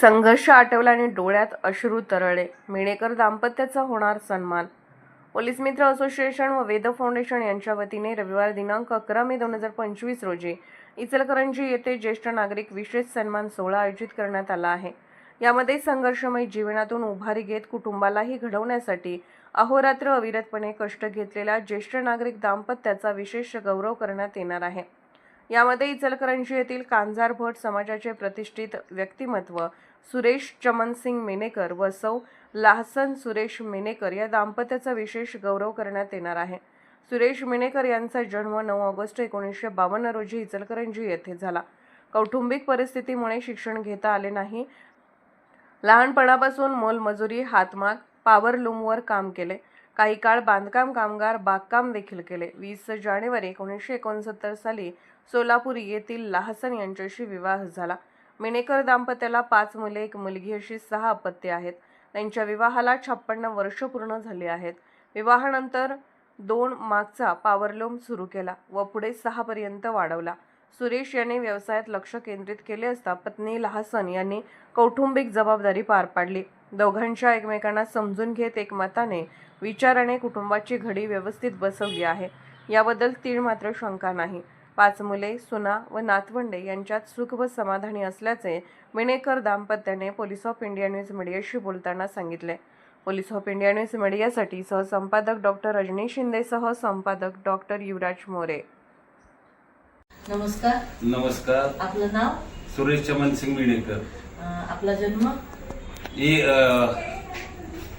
संघर्ष आटवला आणि डोळ्यात अश्रू तरळले. मेणेकर दाम्पत्याचा होणार सन्मान. पोलीस मित्र असोसिएशन व वेद फाउंडेशन यांच्या वतीने रविवार दिनांक अकरा मे दोन हजार पंचवीस रोजी इचलकरंजी येथे ज्येष्ठ नागरिक विशेष सन्मान सोहळा आयोजित करण्यात आला आहे. यामध्ये संघर्षमय जीवनातून उभारी घेत कुटुंबालाही घडवण्यासाठी अहोरात्र अविरतपणे कष्ट घेतलेल्या ज्येष्ठ नागरिक दाम्पत्याचा विशेष गौरव करण्यात येणार आहे. यामध्ये इचलकरंजी येथील कांजार भट समाजाचे प्रतिष्ठित व्यक्तिमत्व सुरेश चमनसिंग मेनेकर व सौ लाहसन सुरेश मेनेकर या दाम्पत्याचा विशेष गौरव करण्यात येणार आहे. सुरेश मेनेकर यांचा जन्म नऊ ऑगस्ट एकोणीसशे बावन्न रोजी इचलकरंजी येथे झाला. कौटुंबिक परिस्थितीमुळे शिक्षण घेता आले नाही. लहानपणापासून मोलमजुरी हातमाग पावरलूमवर काम केले. काही काळ बांधकाम कामगार बागकाम देखील केले. वीस जानेवारी एकोणीसशे एकोणसत्तर साली सोलापूर येथील लहासन यांच्याशी विवाह झाला. मेणेकर दाम्पत्याला पाच मुले एक मुलगी अशी सहा अपत्ये आहेत. त्यांच्या विवाहाला छप्पन्न वर्ष पूर्ण झाली आहेत. विवाहानंतर दोन मागचा पॉवरलूम सुरू केला व पुढे सहापर्यंत वाढवला. सुरेश यांनी व्यवसायात लक्ष केंद्रित केले असता पत्नी लहासन यांनी कौटुंबिक जबाबदारी पार पाडली. दोघांच्या एकमेकांना समजून घेत एकमताने विचाराने कुटुंबाची घडी व्यवस्थित बसवली आहे. याबद्दल तीळ मात्र शंका नाही. पाच मुले सुना व नातवंडे यांच्यात सुख व समाधानी असल्याचे विणेकर दाम्पत्याने पोलीस ऑफ इंडिया न्यूज मीडियाशी बोलताना सांगितले. पोलीस ऑफ इंडिया न्यूज मीडियासाठी सहसंपादक डॉक्टर रजनी शिंदेसह संपादक डॉक्टर युवराज मोरे. नमस्कार. नमस्कार. आपलं नाव? सुरेश चमन सिंग विणेकर. आपला जन्म?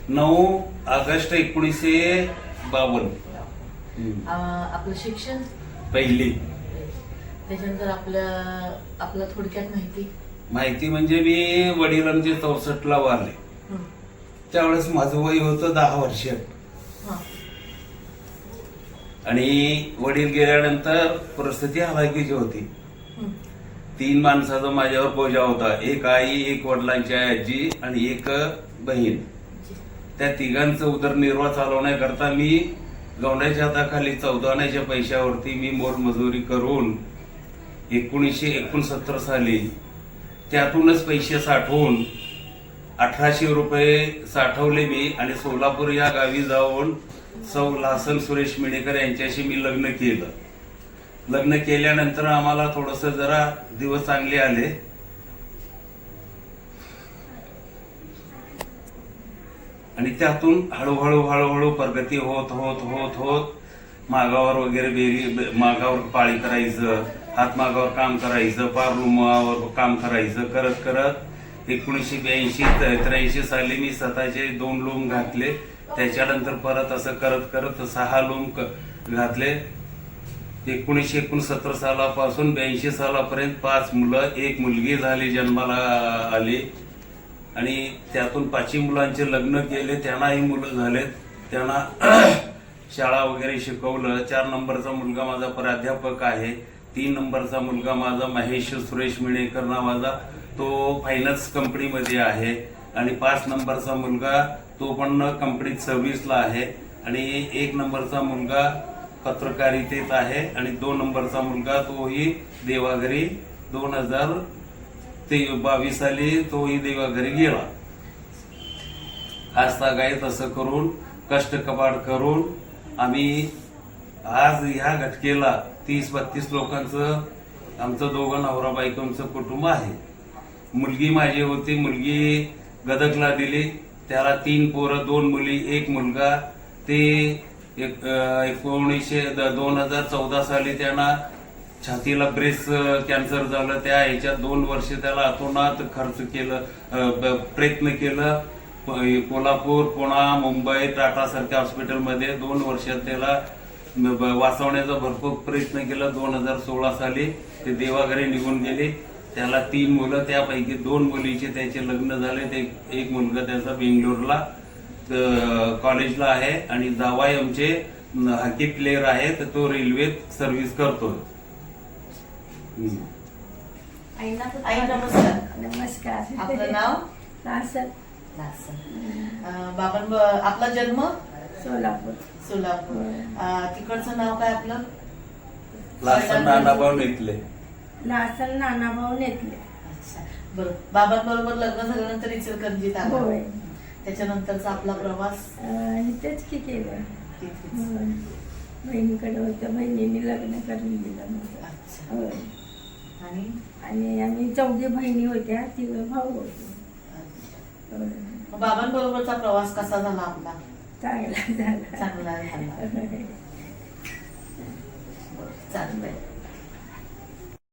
नऊ ऑगस्ट एकोणीसशे बावन्न. अं, आपलं शिक्षण? पहिली. त्याच्यानंतर आपलं आपलं थोडक्यात माहिती. माहिती म्हणजे मी वडिलांचे चौसष्टला वारले. हं. त्यावेळेस माझं वय होतं दहा वर्ष हं. आणि वडील गेल्यानंतर परिस्थिती हलाखीची होती. हं. तीन माणसाचा माझ्यावर बोजा होता. एक आई एक वडिलांची आजी आणि एक बहीण. त्या तिघांचं उदरनिर्वाह चालवण्याकरता मी गवण्याच्या हाताखाली चौदाण्याच्या पैशावरती मी मोलमजुरी करून एकोणीसशे एकोणसत्तर साली त्यातूनच पैसे साठवून अठराशे रुपये साठवले मी आणि सोलापूर या गावी जाऊन सौ लासन सुरेश मिणेकर यांच्याशी मी लग्न केलं. लग्न केल्यानंतर आम्हाला थोडस जरा दिवस चांगले आले. आणि त्यातून हळूहळू हळूहळू प्रगती होत होत होत होत मागावर वगैरे बेरी मागावर पाळी करायचं हातमागावर काम करायचं पार रूमावर काम करायचं करत करत एकोणीसशे ब्याऐंशी त्र्याऐंशी साली मी स्वतःचे दोन लूम घातले. त्याच्यानंतर परत असं करत करत सहा लूम क- घातले. एकोणीसशे एकोणसत्तर सालापासून ब्याऐंशी सालापर्यंत पाच मुलं एक मुलगी झाली जन्माला आली. आणि त्यातून पाचही मुलांचे लग्न केले त्यांनाही मुलं झालेत. त्यांना शाळा वगैरे शिकवलं. चार नंबरचा मुलगा माझा प्राध्यापक आहे. तीन नंबरचा मुलगा माझा महेश सुरेश मिणेकर नावाचा. तो फायनान्स कंपनीमध्ये आहे. आणि पाच नंबरचा मुलगा तो पण कंपनीत सर्व्हिसला आहे. आणि एक नंबरचा मुलगा पत्रकारितेत आहे. आणि दोन नंबरचा मुलगा तोही देवाघरी दोन हजार ते बावीस साली तोही देवाघरी गेला. आज तागाय तसं करून कष्ट कपाट करून आम्ही आज ह्या घटकेला तीस बत्तीस लोकांचं आमचं दोघं नवरा बायकोंचं कुटुंब आहे. मुलगी माझी होती मुलगी गदकला दिली. त्याला तीन पोरं दोन मुली एक मुलगा. ते एक एकोणीसशे दोन हजार चौदा साली त्यांना छातीला ब्रेस्ट कॅन्सर झालं. त्या ह्याच्यात दोन वर्ष त्याला अतोनात खर्च केलं प्रयत्न केलं. कोल्हापूर पुणा मुंबई टाटासारख्या हॉस्पिटलमध्ये दोन वर्षात त्याला वाचवण्याचा भरपूर प्रयत्न केला. दोन हजार सोळा साली ते देवाघरी निघून गेले. त्याला तीन मुलं त्यापैकी दोन मुलीचे त्याचे लग्न झाले. ते एक मुलगा त्याचा बेंगलोरला कॉलेजला आहे आणि जावाई आमचे हॉकी प्लेअर आहे. तर तो रेल्वेत सर्व्हिस. आई नमस्कार. नमस्कार. आपलं नाव? लासन आपला जन्म? सोलापूर. सोलापूर. अं, तिकडचं नाव काय आपलं? लासन नानाभाऊ नेतले. लासन नानाभाऊ नेतले. अच्छा. बरं. बाबांबरोबर लग्न झाल्यानंतर इचलकरंजीत आला. होय. त्याच्यानंतरचा आपला प्रवास? अं, इथेच की केलं तिथेच. होय. बहिणीकडे होतं. बहिणीने लग्न करून दिलं अच्छा. होय. आणि? आणि आम्ही चौघी बहिणी होत्या. तिघं भाऊ होते. अच्छा. होय. मग बाबांबरोबरचा प्रवास कसा झाला आपला? चांगला झाला चांगला झाला होय. चांगलंय